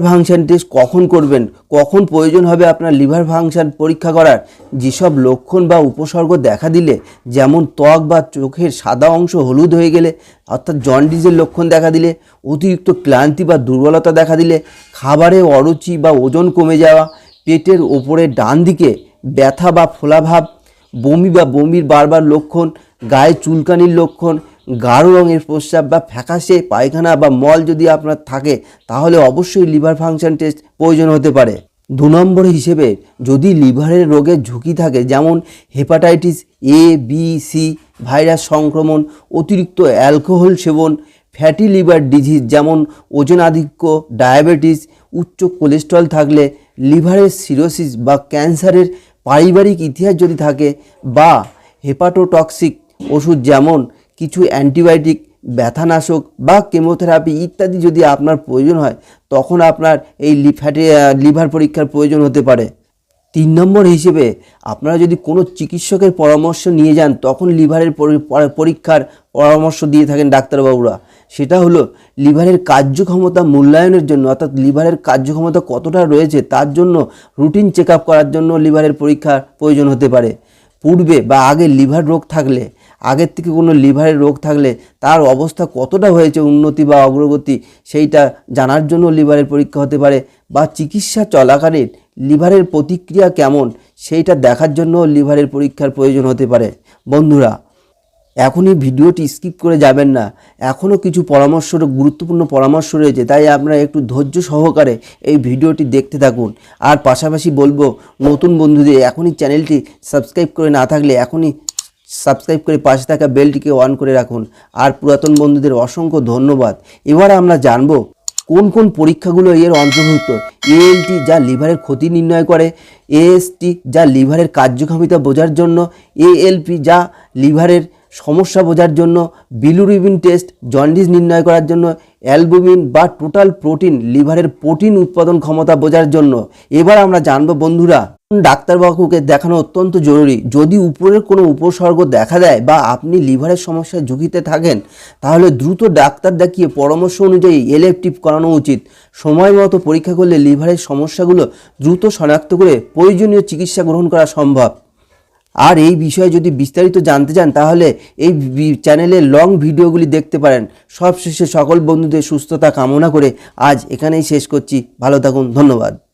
Function test কখন করবেন? কখন প্রয়োজন হবে আপনার লিভার ফাংশন পরীক্ষা করার? যেসব লক্ষণ বা উপসর্গ দেখা দিলে, যেমন ত্বক বা চোখের সাদা অংশ হলুদ হয়ে গেলে, অর্থাৎ জন্ডিসের লক্ষণ দেখা দিলে, অতিরিক্ত ক্লান্তি বা দুর্বলতা দেখা দিলে, খাবারে অরুচি বা ওজন কমে যাওয়া, পেটের ওপরে ডান দিকে ব্যথা বা ফোলাভাব, বমি বা বমির বারবার লক্ষণ, গায়ে চুলকানির লক্ষণ গাঢ় রঙের প্রস্রাব বা ফ্যাকাশে পায়খানা বা মল যদি আপনার থাকে, তাহলে অবশ্যই লিভার ফাংশন টেস্ট প্রয়োজন হতে পারে। দু নম্বর হিসেবে, যদি লিভারের রোগের ঝুঁকি থাকে, যেমন hepatitis A B C virus সংক্রমণ, অতিরিক্ত অ্যালকোহল সেবন, ফ্যাটি লিভার ডিজিজ, যেমন ওজনাধিক্য, ডায়াবেটিস, উচ্চ কোলেস্ট্রল থাকলে লিভারের সিরোসিস বা ক্যান্সারের পারিবারিক ইতিহাস যদি থাকে, বা হেপাটোটক্সিক ওষুধ যেমন কিছু অ্যান্টিবায়োটিক, ব্যথানাশক বা কেমোথেরাপি ইত্যাদি যদি আপনার প্রয়োজন হয়, তখন আপনার এই লি- ফ্যাটি লিভার পরীক্ষার প্রয়োজন হতে পারে। তিন নম্বর হিসেবে আপনারা যদি কোনো চিকিৎসকের পরামর্শ নিয়ে যান, তখন লিভারের পরীক্ষার পরামর্শ দিয়ে থাকেন ডাক্তারবাবুরা। সেটা হলো লিভারের কার্যক্ষমতা মূল্যায়নের জন্য, অর্থাৎ লিভারের কার্যক্ষমতা কতটা রয়েছে, তার জন্য রুটিন চেক করার জন্য লিভারের পরীক্ষার প্রয়োজন হতে পারে। পূর্বে বা আগে লিভার রোগ থাকলে আগের থেকে কোনো লিভারের রোগ থাকলে তার অবস্থা কতটা হয়েছে উন্নতি বা অগ্রগতি সেইটা জানার জন্য লিভারের পরীক্ষা হতে পারে বা চিকিৎসা চলাকালীন লিভারের প্রতিক্রিয়া কেমন সেইটা দেখার জন্য লিভারের পরীক্ষার প্রয়োজন হতে পারে। বন্ধুরা, এখনই ভিডিওটি স্কিপ করে যাবেন না। এখনও কিছু পরামর্শ গুরুত্বপূর্ণ পরামর্শ রয়েছে, তাই আপনারা একটু ধৈর্য সহকারে এই ভিডিওটি দেখতে থাকুন। আর পাশাপাশি বলব, নতুন বন্ধুদের এখনই চ্যানেলটি সাবস্ক্রাইব করে না থাকলে এখনই সাবস্ক্রাইব করে পাশে থাকা বেলটিকে অন করে রাখুন। আর পুরাতন বন্ধুদের অসংখ্য ধন্যবাদ। এবার আমরা জানব, কোন কোন পরীক্ষাগুলো এর অন্তর্ভুক্ত? এএলটি যা লিভারের ক্ষতি নির্ণয় করে এএসটি যা লিভারের কার্যক্ষমতা বোঝার জন্য এএলপি যা লিভারের সমস্যা বোঝার জন্য বিলুরিবিন টেস্ট জন্ডিস নির্ণয় করার জন্য অ্যালবুমিন বা টোটাল প্রোটিন লিভারের প্রোটিন উৎপাদন ক্ষমতা বোঝার জন্য। এবার আমরা জানব বন্ধুরা ডাক্তারবাবুকে দেখানো অত্যন্ত জরুরি? যদি উপরের কোনো উপসর্গ দেখা দেয় বা আপনি লিভারের সমস্যায় ঝুঁকিতে থাকেন, তাহলে দ্রুত ডাক্তার দেখিয়ে পরামর্শ অনুযায়ী এলএফটিভ করানো উচিত। সময় মতো পরীক্ষা করলে লিভারের সমস্যাগুলো দ্রুত শনাক্ত করে প্রয়োজনীয় চিকিৎসা গ্রহণ করা সম্ভব। আর এই বিষয়ে যদি বিস্তারিত জানতে চান, তাহলে এই চ্যানেলে লং ভিডিওগুলি দেখতে পারেন। সবশেষে সকল বন্ধুদের সুস্থতা কামনা করে আজ এখানেই শেষ করছি। ভালো থাকুন, ধন্যবাদ।